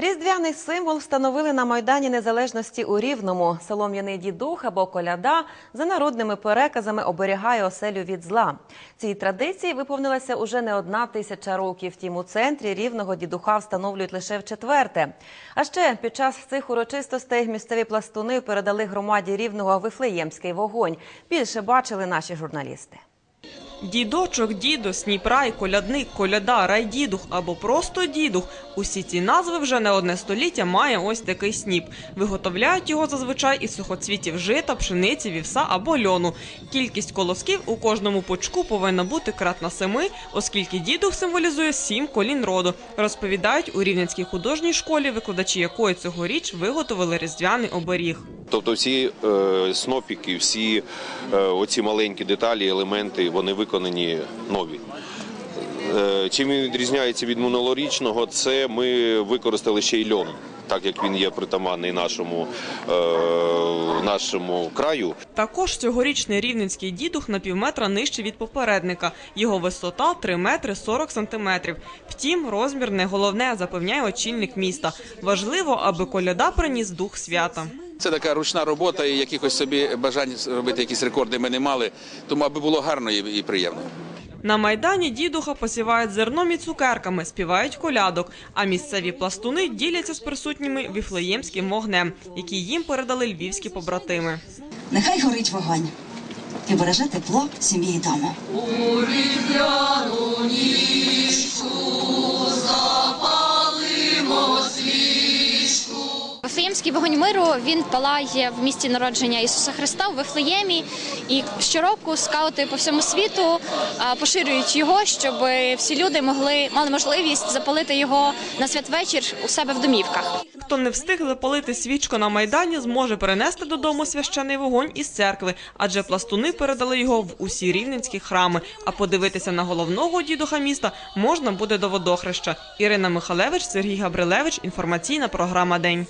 Різдвяний символ встановили на Майдані Незалежності у Рівному. Солом'яний дідух або коляда за народними переказами оберігає оселю від зла. Цій традиції виповнилася уже не одна тисяча років. Втім, у центрі рівного дідуха встановлюють лише в четверте. А ще під час цих урочистостей місцеві пластуни передали громаді рівного вифлеємський вогонь. Більше бачили наші журналісти. Дідочок, дідо, сніпрай, колядник, коляда, райдідух або просто дідух. Усі ці назви вже не одне століття має ось такий сніп. Виготовляють його зазвичай із сухоцвітів жита, пшениці, вівса або льону. Кількість колосків у кожному пучку повинна бути кратна семи, оскільки дідух символізує сім колін роду. Розповідають у Рівненській художній школі, викладачі якої цьогоріч виготовили різдвяний оберіг. Тобто всі е, снопіки, всі е, оці маленькі деталі, елементи, вони виконані нові. Е, чим він відрізняється від минулорічного, це ми використали ще й льон, так як він є притаманний нашому, е, нашому краю. Також цьогорічний рівненський дідух на півметра нижче від попередника. Його висота 3 метри 40 сантиметрів. Втім, розмір не головне, запевняє очільник міста. Важливо, аби коляда приніс дух свята. Це така ручна робота, і якихось собі бажань робити якісь рекорди ми не мали. Тому аби було гарно і і приємно. На майдані дідуха посівають зерном і цукерками, співають колядок. А місцеві пластуни діляться з присутніми віфлеємським вогнем, який їм передали львівські побратими. Нехай горить вогонь і береже тепло сім'ї дому. Вифлеємський вогонь миру він палає в місті народження Ісуса Христа в Вифлеємі. І щороку скаути по всьому світу поширюють його, щоб всі люди могли мали можливість запалити його на святвечір у себе в домівках. Хто не встиг запалити свічку на майдані, зможе перенести додому священий вогонь із церкви, адже пластуни передали його в усі рівненські храми. А подивитися на головного дідуха міста можна буде до водохреща. Ірина Михалевич, Сергій Габрилевич. Інформаційна програма День.